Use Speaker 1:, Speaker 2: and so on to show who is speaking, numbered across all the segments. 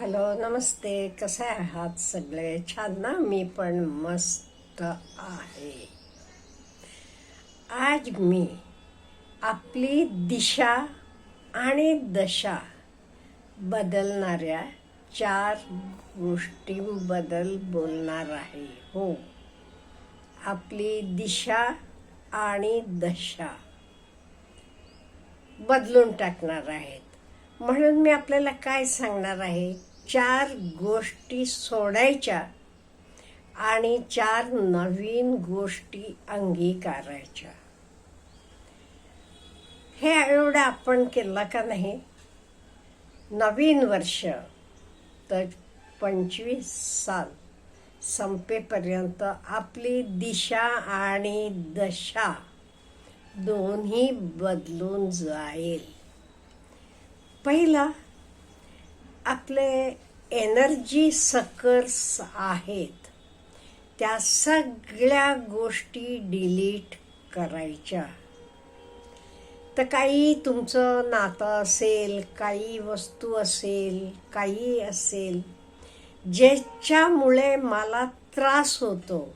Speaker 1: Hello नमस्ते. कसे आहात सगळे? छान ना मी पण मस्त आहे. आज मी आपली दिशा आणि दशा बदलणाऱ्या चार गोष्टींबद्दल बोलणार आहे. हो. आपली दिशा आणि दशा बदलून टाकणार आहेत. म्हणून मी आपल्याला काय सांगणार आहे? चार गोष्टी सोडायच्या आणि चार नवीन गोष्टी अंगीकारायच्या. हे एवढं आपण केलं का नाही? नवीन वर्ष तर पंचवीस साल संपेपर्यंत आपली दिशा आणि दशा दोन्ही बदलून जाईल. पहिला आपले एनर्जी सकर्स आहेत. त्या सगळ्या गोष्टी डिलीट करायच्या. तर काही तुमचं नातं असेल काही वस्तू असेल काही असेल ज्याच्यामुळे मला त्रास होतो.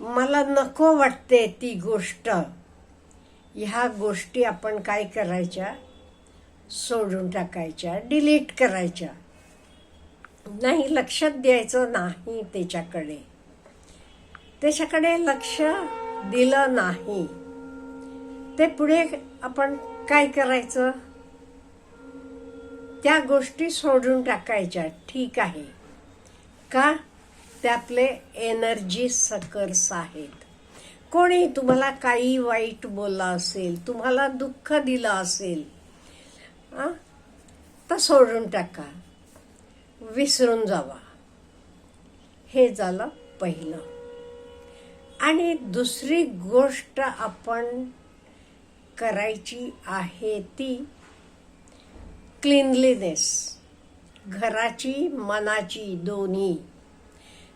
Speaker 1: मला नको वाटते ती गोष्ट. ह्या गोष्टी आपण काय करायच्या? सोडून टाकायच्या डिलीट करायच्या. नाही लक्षात द्यायचं नाही त्याच्याकडे. त्याच्याकडे लक्ष दिलं नाही. ते पुढे आपण काय करायचं? त्या गोष्टी सोडून टाकायच्या. ठीक आहे. का? त्यातले एनर्जी सकर्स आहेत. कोणी तुम्हाला काही वाईट बोलला असेल तुम्हाला दुःख दिलं असेल आ? तर सोडून टाका. विसरून जावा. हे झालं पहिलं. आणि दुसरी गोष्ट आपण करायची आहे ती क्लिनलीनेस घराची मनाची दोन्ही.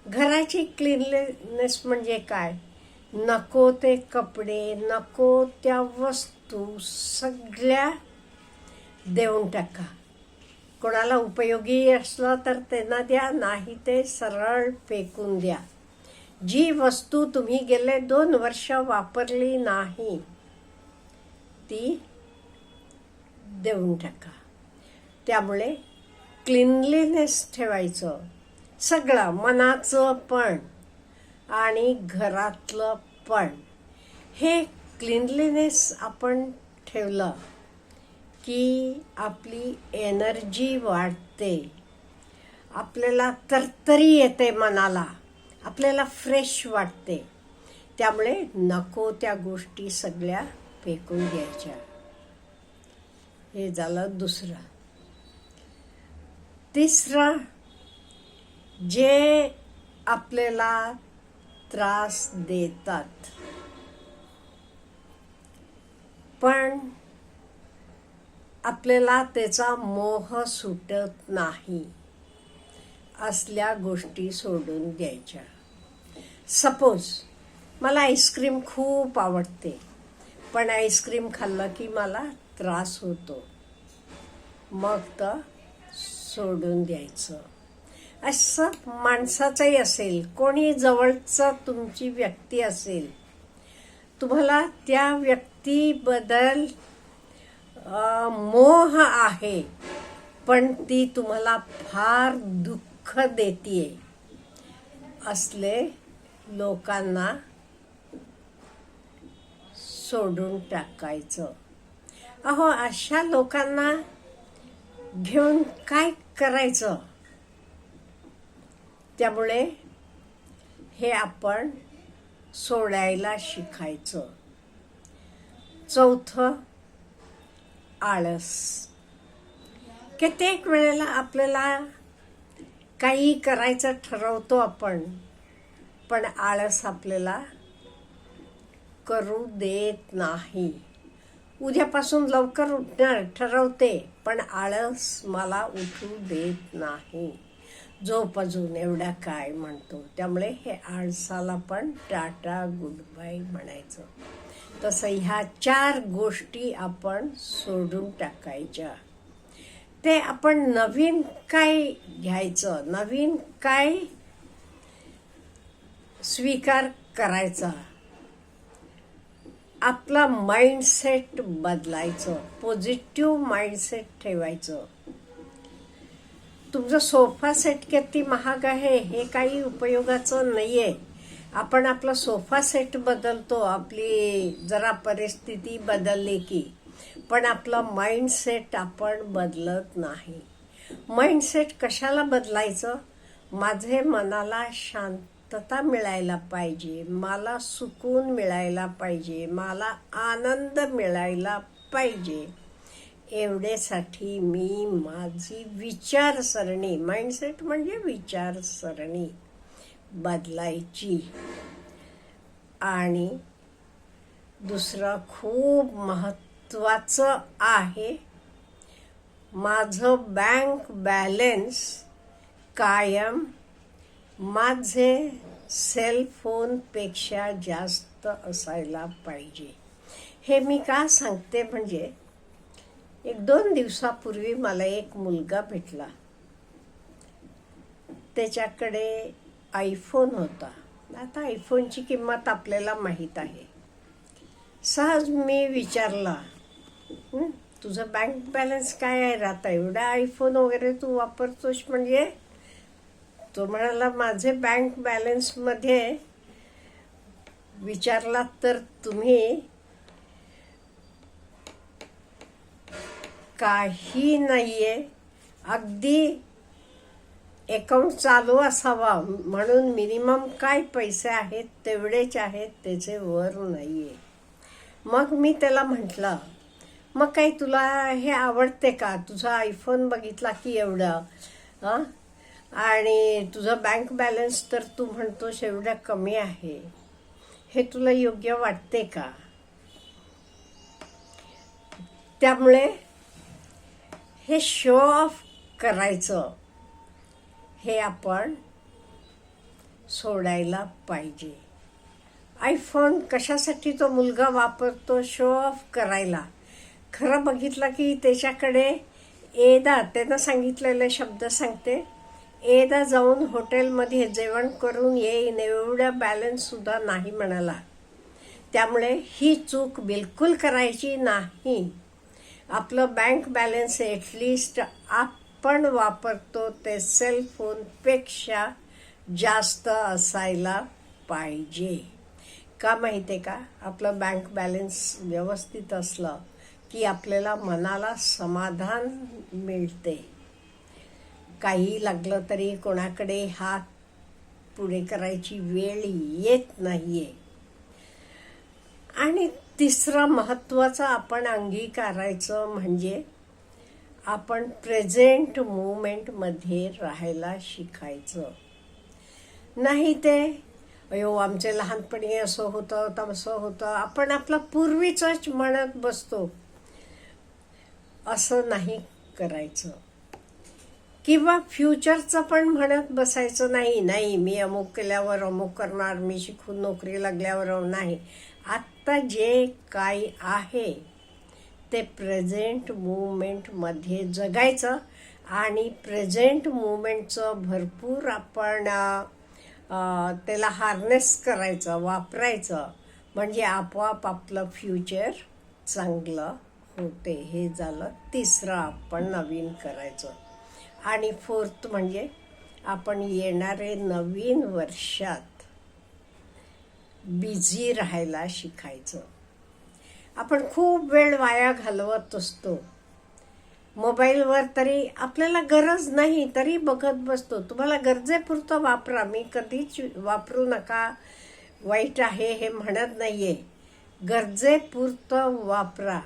Speaker 1: घराची क्लिनलीनेस म्हणजे काय? नको ते कपडे नको त्या वस्तू सगळ्या देऊन टाका. कोणाला उपयोगी असलं तर त्यांना द्या नाही ते सरळ फेकून द्या. जी वस्तू तुम्ही गेले दोन वर्ष वापरली नाही ती देऊन टाका. त्यामुळे क्लिनलीनेस ठेवायचं. सगळं मनाचं पण आणि घरातलं पण. हे क्लिनलीनेस आपण ठेवलं. की आपली एनर्जी वाढते. आपल्याला तरतरी येते मनाला. आपल्याला फ्रेश वाटते. त्यामुळे नको त्या गोष्टी सगळ्या फेकून घ्यायच्या. हे झालं दुसरं. तिसरं जे आपल्याला त्रास देतात. पण आपल्याला त्याचा मोह सुटत नाही. असल्या गोष्टी सोडून द्यायच्या. सपोज मला आईस्क्रीम खूप आवडते. पण आईस्क्रीम खाल्लं की मला त्रास होतो. मग तर सोडून द्यायचं. असं माणसाचंही असेल कोणी जवळचं तुमची व्यक्ती असेल तुम्हाला त्या व्यक्तीबद्दल मोह आहे पण ती तुम्हाला फार दुःख देतीये. असले लोकांना सोडून टाकायचं. अहो अशा लोकांना घेऊन काय करायचं? त्यामुळे हे आपण सोडायला शिकायचं. चौथं आळस. कित्येक वेळेला आपल्याला काही करायचं ठरवतो आपण पण आळस आपल्याला करू देत नाही. उद्यापासून लवकर उठणार ठरवते पण आळस मला उठू देत नाही. झोप अजून एवढा काय म्हणतो. त्यामुळे हे आळसाला पण टाटा गुड बाय म्हणायचं. तसं ह्या चार गोष्टी आपण सोडून टाकायच्या. ते आपण नवीन काय घ्यायचं नवीन काय स्वीकार करायचा? आपला माइंडसेट बदलायचं पॉझिटिव्ह माइंडसेट ठेवायचं. तुमचा सोफा सेट किती महाग आहे हे काही उपयोगाचं नाही आहे आपण आपला सोफा सेट बदलतो आपली जरा परिस्थिती बदलली की. पण आपला माइंडसेट आपण बदलत नाही. माइंडसेट कशाला बदलायचं? माझे मनाला शांतता मिळायला पाहिजे मला सुकून मिळायला पाहिजे मला आनंद मिळायला पाहिजे. एवढ्यासाठी मी माझी विचारसरणी माइंडसेट म्हणजे विचारसरणी बदलायची. आणि दुसरं खूप महत्त्वाचं आहे माझं बँक बॅलेन्स कायम माझे सेल फोनपेक्षा जास्त असायला पाहिजे. हे मी का सांगते म्हणजे एक दोन दिवसापूर्वी मला एक मुलगा भेटला. त्याच्याकडे आयफोन होता. आता आयफोनची किंमत आपल्याला माहीत आहे. सहज मी विचारला तुझं बँक बॅलन्स काय आहे राहता एवढा आयफोन वगैरे तू वापरतोस म्हणजे? तो म्हणाला माझे बँक बॅलन्समध्ये विचारलात तर तुम्ही काही नाहीये. अगदी अकाउंट चालू असावा. म्हणून मिनिमम काय पैसे आहेत तेवढेच आहेत त्याचे वर नाहीये. मग मी त्याला म्हटलं मग काही तुला हे आवडते का? तुझा आयफोन बघितला की एवढं? हां? आणि तुझा बँक बॅलन्स तर तू म्हणतोस एवढं कमी आहे. हे तुला योग्य वाटते का? त्यामुळे हे शो ऑफ करायचं. हे आपण सोडायला पाहिजे. आयफोन कशासाठी तो मुलगा वापरतो शो ऑफ करायला? खरं बघितलं की त्याच्याकडे एदा त्यानं सांगितलेले शब्द सांगते. एदा जाऊन हॉटेलमध्ये जेवण करून येईन एवढा बॅलन्ससुद्धा नाही म्हणाला. त्यामुळे ही चूक बिलकुल करायची नाही. आपलं बँक बॅलन्स ॲटलिस्ट आपण वापरतो ते सेल फोनपेक्षा जास्त असायला पाहिजे. का माहिती आहे का? आपलं बँक बॅलन्स व्यवस्थित असलं की आपल्याला मनाला समाधान मिळते. काही लागलं तरी कोणाकडे हात पुढे करायची वेळ येत नाही आहे आणि तिसरा महत्त्वाचा आपण अंगीकारायचं म्हणजे आपण प्रेझेंट मुवमेंटमध्ये राहायला शिकायचं. नाही ते अयो आमचे लहानपणी असं होतं तसं होतं आपण आपलं पूर्वीचंच म्हणत बसतो. असं नाही करायचं. किंवा फ्युचरचं पण म्हणत बसायचं नाही नाही मी अमुक केल्यावर अमुक करणार मी शिकून नोकरी लागल्यावर नाही. आत्ता जे काय आहे ते प्रेझेंट मुवमेंटमध्ये जगायचं आणि प्रेझेंट मुवमेंटचं भरपूर आपण त्याला हार्नेस करायचं वापरायचं. म्हणजे आपोआप आपलं फ्युचर चांगलं होते. हे झालं तिसरं आपण नवीन करायचं. आणि फोर्थ म्हणजे आपण येणारे नवीन वर्षात बिझी राहायला शिकायचं. आपण खूप वेळ वाया घालवत असतो. मोबाईलवर तरी आपल्याला गरज नाही तरी बघत बसतो. तुम्हाला गरजेपुरतं वापरा. मी कधीच वापरू नका. वाईट आहे हे म्हणत नाही आहे गरजेपुरतं वापरा.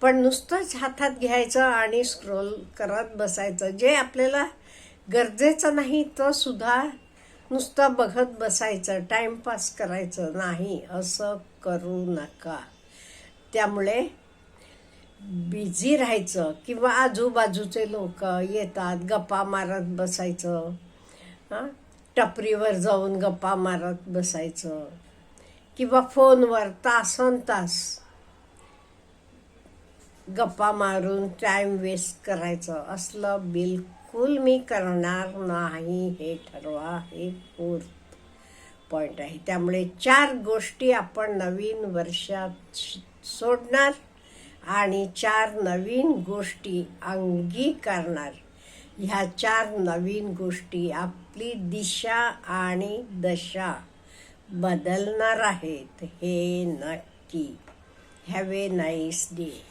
Speaker 1: पण नुसतंच हातात घ्यायचं आणि स्क्रोल करत बसायचं. जे आपल्याला गरजेचं नाही तो सुद्धा नुसतं बघत बसायचं टाइमपास करायचं नाही असं करू नका. त्यामुळे बिझी राहायचं किंवा आजूबाजूचे लोक येतात गप्पा मारत बसायचं हां? टपरीवर जाऊन गप्पा मारत बसायचं किंवा फोनवर तासन तास गप्पा मारून टाइम वेस्ट करायचं. असलं कुल मी करणार नाही हे ठरवा हे फोर्थ पॉईंट आहे. त्यामुळे चार गोष्टी आपण नवीन वर्षात सोडणार आणि चार नवीन गोष्टी अंगीकारणार. ह्या चार नवीन गोष्टी आपली दिशा आणि दशा बदलणार आहेत. हे नक्की. Have a nice day